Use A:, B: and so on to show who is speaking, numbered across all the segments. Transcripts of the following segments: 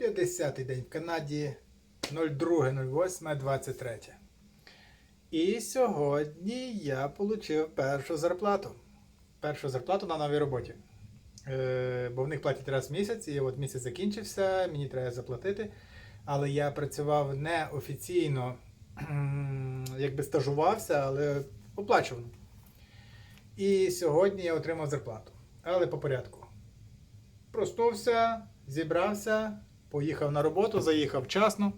A: 50-й день в Канаді 02.08.23. І сьогодні я отримав першу зарплату. Першу зарплату на новій роботі. Е, бо в них платять раз в місяць, і от місяць закінчився, мені треба заплатити. Але я працював не офіційно, якби стажувався, але оплачувано. І сьогодні я отримав зарплату. Але по порядку. Проснувся, зібрався, поїхав на роботу, заїхав вчасно.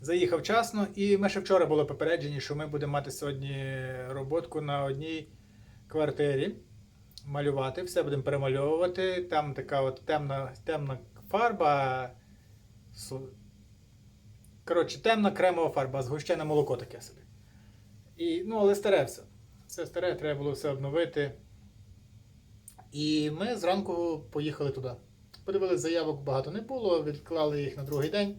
A: Заїхав вчасно, і ми ще вчора були попереджені, що ми будемо мати сьогодні роботку на одній квартирі. Малювати, все будемо перемальовувати. Там така от темна, темна фарба. Коротше, темна кремова фарба, згущене молоко таке собі. І, ну, але старе все. Все старе, треба було все обновити. І ми зранку поїхали туди. Подивилися, заявок багато не було, відклали їх на другий день.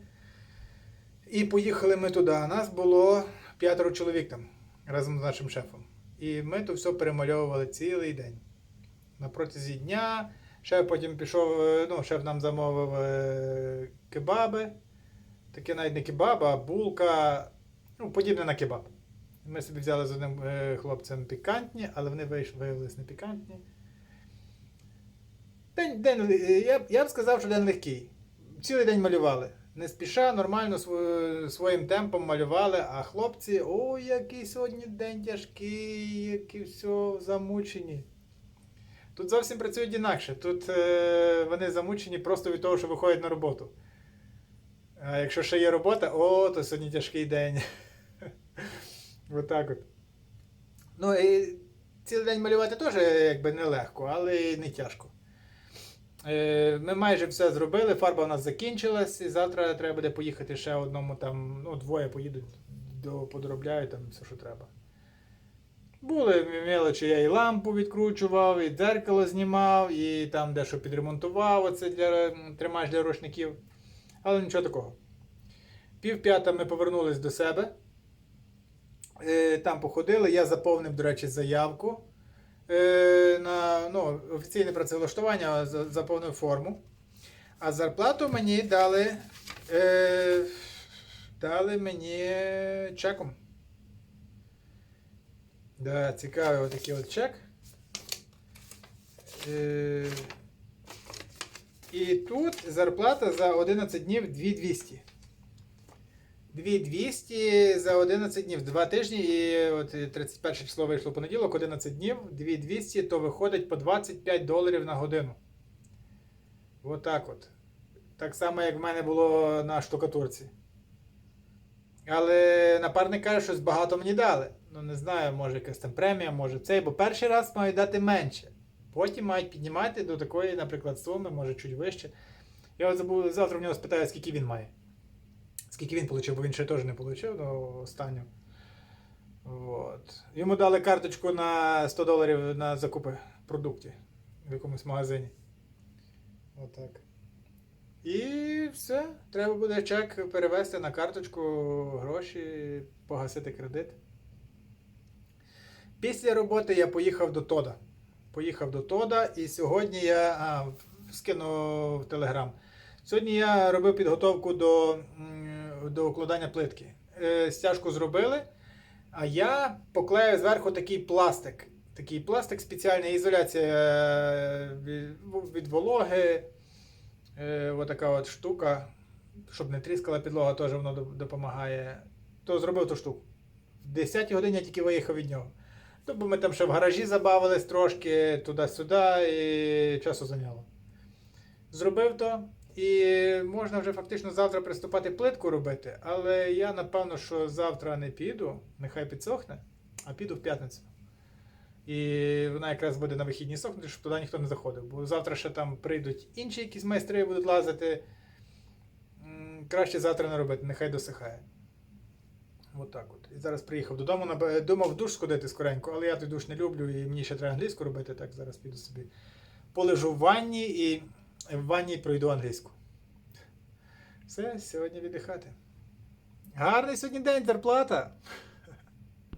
A: І поїхали ми туди. Нас було п'ятеро чоловік там разом з нашим шефом. І ми то все перемальовували цілий день. На протязі дня. Шеф потім пішов, е, ну, шеф нам замовив е, кебаби. Таке навіть не кебаб, а булка. Ну, подібне на кебаб. Ми собі взяли з одним е, хлопцем пікантні, але вони виявилися не пікантні. День, день, е, я, я б сказав, що день легкий. Цілий день малювали. Не спіша, нормально своїм темпом малювали, а хлопці, ой, який сьогодні день тяжкий, які все замучені. Тут зовсім працюють інакше. Тут е, вони замучені просто від того, що виходять на роботу. А якщо ще є робота, о, то сьогодні тяжкий день. Отак от. Ну і цілий день малювати теж якби нелегко, але й не тяжко. Е, Ми майже все зробили, фарба у нас закінчилась, і завтра треба буде поїхати ще одному там, ну, двоє поїдуть, подробляють там все, що треба. Були мелочі, я і лампу відкручував, і дзеркало знімав, і там дещо підремонтував, оце для тримач для рушників. Але нічого такого. Пів п'ята ми повернулись до себе. Е, Там походили, я заповнив, до речі, заявку е, офіційне працевлаштування, за- заповнив форму. А зарплату мені дали, е, дали мені чеком. Да, цікавий отакий от чек. Е, і тут зарплата за 11 днів 2200. 2200 за 11 днів, 2 тижні, і от 31 число вийшло понеділок, 11 днів, 2200, то виходить по 25 доларів на годину. Отак от. Так само, як в мене було на штукатурці. Але напарник каже, щось багато мені дали. Ну не знаю, може якась там премія, може цей, бо перший раз мають дати менше. Потім мають піднімати до такої, наприклад, суми, може чуть вище. Я от забув, завтра в нього спитаю, скільки він має. Скільки він отримав, бо він ще теж не отримав до останнього. От. Йому дали карточку на 100 доларів на закупи продуктів в якомусь магазині. Отак. І все. Треба буде чек перевести на карточку гроші, погасити кредит. Після роботи я поїхав до Тода. Поїхав до Тода, і сьогодні я а, скинув в Телеграм. Сьогодні я робив підготовку до, до укладання плитки. Е, Стяжку зробили, а я поклею зверху такий пластик. Такий пластик, спеціальна ізоляція е, від, вологи. Е, отака от штука, щоб не тріскала підлога, теж воно допомагає. То зробив ту штуку. В 10 годині я тільки виїхав від нього. Тобто ми там ще в гаражі забавились трошки, туди-сюди, і часу зайняло. Зробив то, і можна вже фактично завтра приступати плитку робити, але я напевно, що завтра не піду, нехай підсохне, а піду в п'ятницю. І вона якраз буде на вихідні сохнути, щоб туди ніхто не заходив. Бо завтра ще там прийдуть інші якісь майстри будуть лазити. Краще завтра не робити, нехай досихає. От так от. І зараз приїхав додому, думав в душ сходити скоренько, але я той душ не люблю і мені ще треба англійську робити, так зараз піду собі. Полежу в ванні і в ванні пройду англійську. Все, сьогодні віддихати. Гарний сьогодні день, зарплата.